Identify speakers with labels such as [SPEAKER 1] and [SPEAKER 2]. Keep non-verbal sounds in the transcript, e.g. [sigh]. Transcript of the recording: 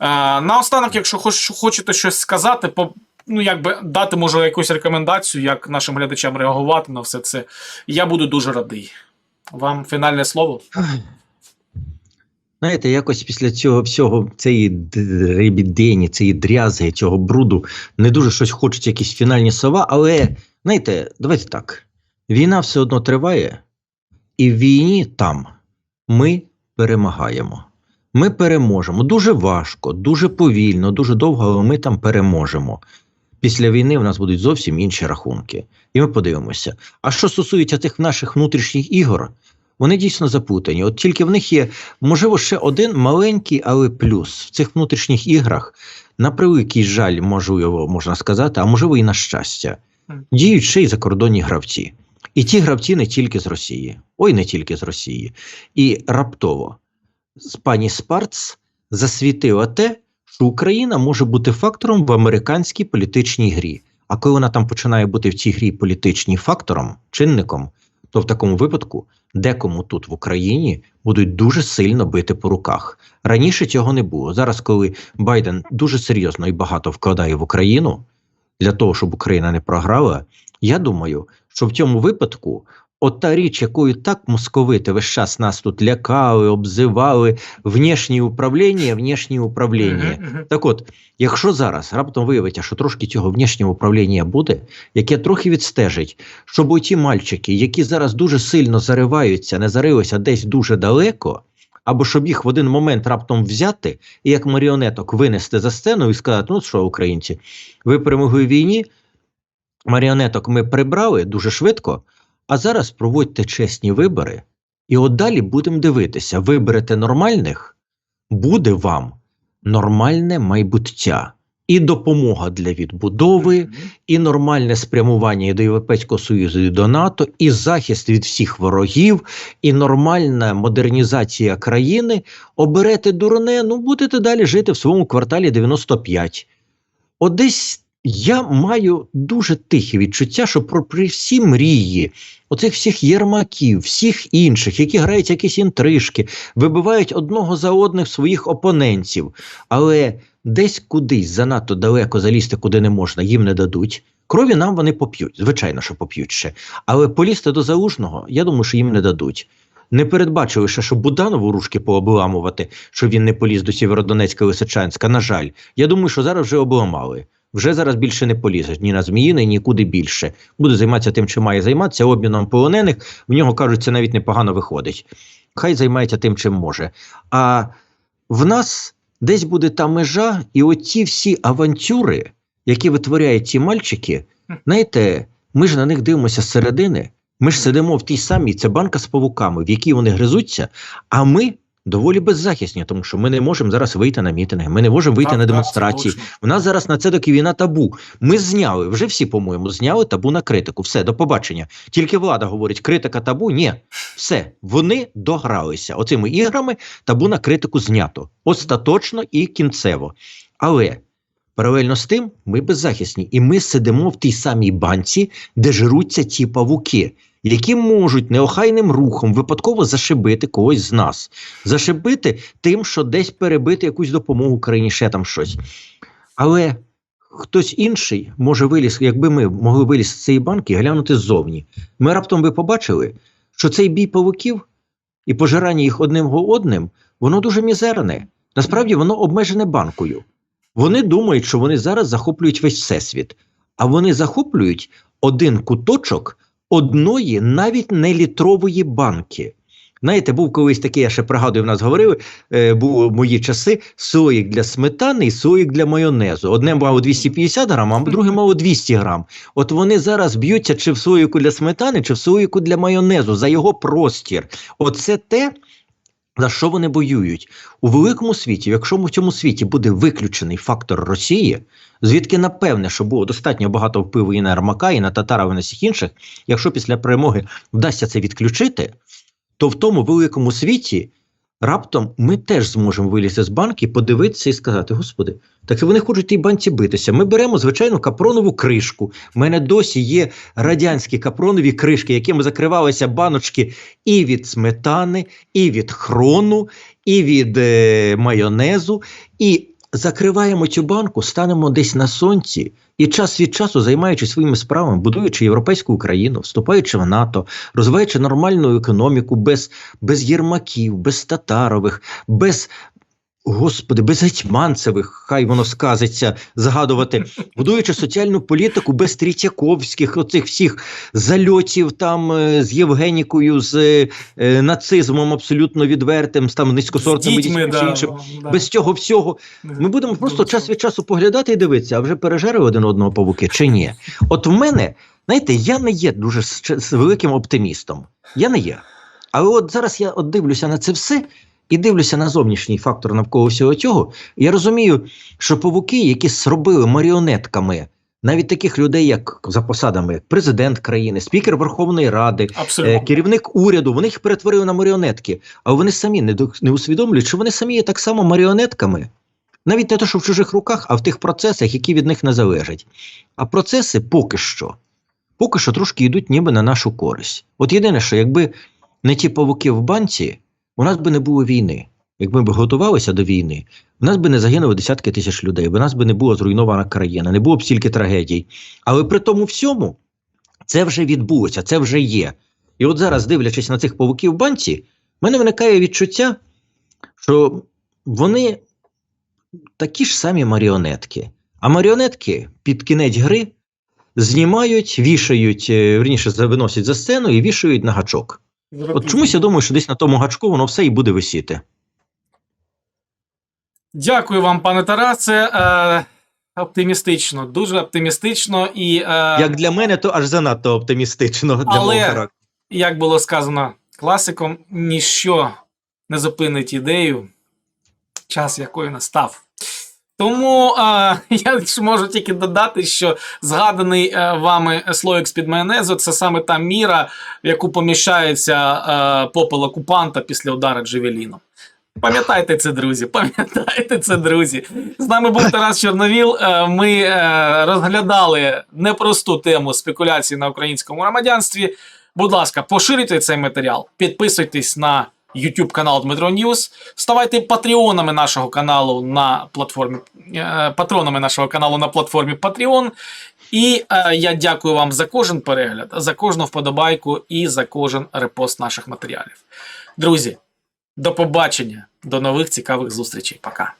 [SPEAKER 1] Е, наостанок, якщо хоч, хочете щось сказати, по, ну якби дати може якусь рекомендацію, як нашим глядачам реагувати на все це, я буду дуже радий. Вам фінальне слово?
[SPEAKER 2] Знаєте, якось після цього всього, цієї дребідені, цієї дрязи, цього бруду, не дуже щось хочеться, якісь фінальні слова, але знаєте, давайте так: війна все одно триває, і в війні там ми перемагаємо. Ми переможемо. Дуже важко, дуже повільно, дуже довго, але ми там переможемо. Після війни в нас будуть зовсім інші рахунки. І ми подивимося. А що стосується тих наших внутрішніх ігор, вони дійсно запутані. От тільки в них є, можливо, ще один маленький, але плюс в цих внутрішніх іграх, на превеликий жаль, можливо, можна сказати, а можливо і на щастя, діють ще й закордонні гравці. І ті гравці не тільки з Росії, ой, не тільки з Росії. І раптово з пані Спарц засвітила те, що Україна може бути фактором в американській політичній грі. А коли вона там починає бути в цій грі політичній фактором, чинником, то в такому випадку декому тут в Україні будуть дуже сильно бити по руках. Раніше цього не було. Зараз, коли Байден дуже серйозно і багато вкладає в Україну для того, щоб Україна не програла, я думаю, що в цьому випадку. От та річ, якою так московити весь час нас тут лякали, обзивали внішнє управління, внішнє управління. Так от, якщо зараз раптом виявиться, що трошки цього внішнього управління буде, яке трохи відстежить, щоб оті мальчики, які зараз дуже сильно зариваються, не зарилися десь дуже далеко, або щоб їх в один момент раптом взяти і як маріонеток винести за сцену і сказати: ну що, українці, ви перемогли в війні, маріонеток ми прибрали дуже швидко, а зараз проводьте чесні вибори, і от далі будемо дивитися: виберете нормальних, буде вам нормальне майбуття. І допомога для відбудови, і нормальне спрямування і до Європейського Союзу, і до НАТО, і захист від всіх ворогів, і нормальна модернізація країни. Оберете дурне, ну будете далі жити в своєму кварталі 95. От десь я маю дуже тихе відчуття, що про при всі мрії, оцих всіх єрмаків, всіх інших, які грають якісь інтрижки, вибивають одного за одних своїх опонентів, але десь кудись занадто далеко залізти, куди не можна, їм не дадуть. Крові нам вони поп'ють, звичайно, що поп'ють ще. Але полізти до залужного, я думаю, що їм не дадуть. Не передбачили ще, що Буданову ружки пообламувати, щоб він не поліз до Сєвєродонецька Лисичанська. На жаль, я думаю, що зараз вже обламали. Вже зараз більше не полізеш ні на Зміїни, нікуди більше. Буде займатися тим, чим має займатися, обміном полонених. В нього кажуть, це навіть непогано виходить. Хай займається тим, чим може. А в нас десь буде та межа, і оті всі авантюри, які витворяють ті мальчики, знаєте, ми ж на них дивимося з середини. Ми ж сидимо в тій самій, це банка з павуками, в якій вони гризуться, а ми доволі беззахисні, тому що ми не можемо зараз вийти на мітинги, ми не можемо вийти
[SPEAKER 1] Так,
[SPEAKER 2] на демонстрації.
[SPEAKER 1] точно.
[SPEAKER 2] У нас зараз на це таки війна табу. Ми зняли, вже всі, по-моєму, зняли табу на критику. Все, до побачення. Тільки влада говорить, критика табу. Ні, все, вони догралися. Оцими іграми табу на критику знято. Остаточно і кінцево. Але паралельно з тим, ми беззахисні. І ми сидимо в тій самій банці, де жируться ті павуки. Які можуть неохайним рухом випадково зашибити когось з нас, зашибити тим, що десь перебити якусь допомогу Україні, ще там щось. Але хтось інший може виліз, якби ми могли виліз з цієї банки і глянути ззовні. Ми раптом би побачили, що цей бій павуків і пожирання їх одним одним, воно дуже мізерне. Насправді воно обмежене банкою. Вони думають, що вони зараз захоплюють весь всесвіт, а вони захоплюють один куточок одної навіть не літрової банки. Знаєте, був колись такий, я ще пригадую, в нас говорили, е, був мої часи соїк для сметани і соїк для майонезу. Одне мало 250 грам, а друге мало 200 грам. От вони зараз б'ються чи в соїку для сметани, чи в соїку для майонезу за його простір. Оце те, за що вони воюють? У великому світі, якщо в цьому світі буде виключений фактор Росії, звідки напевне, що було достатньо багато впливу і на Армака, і на Татарова, і на всіх інших, якщо після перемоги вдасться це відключити, то в тому великому світі раптом ми теж зможемо вилізти з банки, подивитися і сказати: Господи, так вони хочуть тій банці битися. Ми беремо звичайну капронову кришку. У мене досі є радянські капронові кришки, якими закривалися баночки і від сметани, і від хрону, і від е, майонезу. І закриваємо цю банку, станемо десь на сонці і час від часу, займаючись своїми справами, будуючи європейську Україну, вступаючи в НАТО, розвиваючи нормальну економіку без, без єрмаків, без татарових, без. Господи, без гетьманцевих, хай воно сказиться, згадувати, будуючи соціальну політику без Трітяковських, оцих всіх зальотів там е, з Євгенікою, з е, нацизмом абсолютно відвертим, з там низькосортними
[SPEAKER 1] дітьми,
[SPEAKER 2] дітьми,
[SPEAKER 1] да,
[SPEAKER 2] іншим.
[SPEAKER 1] да.
[SPEAKER 2] Без цього всього ми будемо просто час від часу поглядати і дивитися, а вже пережери один одного павуки чи ні. От в мене, знаєте, я не є дуже з великим оптимістом. Я не є. Але от зараз я от дивлюся на це все і дивлюся на зовнішній фактор навколо всього цього. Я розумію, що павуки, які зробили маріонетками навіть таких людей, як за посадами, як президент країни, спікер Верховної Ради, е,
[SPEAKER 1] Абсолютно.
[SPEAKER 2] керівник уряду, вони їх перетворили на маріонетки, а вони самі не, не усвідомлюють, що вони самі є так само маріонетками. Навіть не те, що в чужих руках, а в тих процесах, які від них не залежать. А процеси поки що, поки що трошки йдуть ніби на нашу користь. От єдине, що якби не ті павуки в банці, у нас би не було війни. Якби ми готувалися до війни, в нас би не загинули десятки тисяч людей, в нас би не була зруйнована країна, не було б стільки трагедій. Але при тому всьому це вже відбулося, це вже є. І от зараз, дивлячись на цих павуків в банці, в мене виникає відчуття, що вони такі ж самі маріонетки. А маріонетки під кінець гри знімають, вішають, е, верніше, виносять за сцену і вішають на гачок. От чомусь я думаю, що десь на тому гачку воно все і буде висіти.
[SPEAKER 1] Дякую вам, пане Тарасе. Е, оптимістично, дуже оптимістично. І е,
[SPEAKER 2] Як для мене, то аж занадто оптимістично для
[SPEAKER 1] Але-
[SPEAKER 2] мого характеру.
[SPEAKER 1] як було сказано класиком, ніщо не зупинить ідею, час якої настав. Тому е, [laughs] я можу тільки додати, що згаданий е, вами слоїк з-під майонезу це саме та міра, в яку поміщається е, попел окупанта після удару Джевеліном. Пам'ятайте це, друзі. [laughs] Пам'ятайте це, друзі. З нами був Тарас Чорновіл. Е, Ми розглядали непросту тему спекуляції на українському громадянстві. Будь ласка, поширюйте цей матеріал, підписуйтесь на YouTube канал Дмитро Ньюс, ставайте патреонами нашого каналу на платформі, е, патронами нашого каналу на платформі Patreon. І е, я дякую вам за кожен перегляд, за кожну вподобайку і за кожен репост наших матеріалів. Друзі, до побачення, до нових цікавих зустрічей. Пока.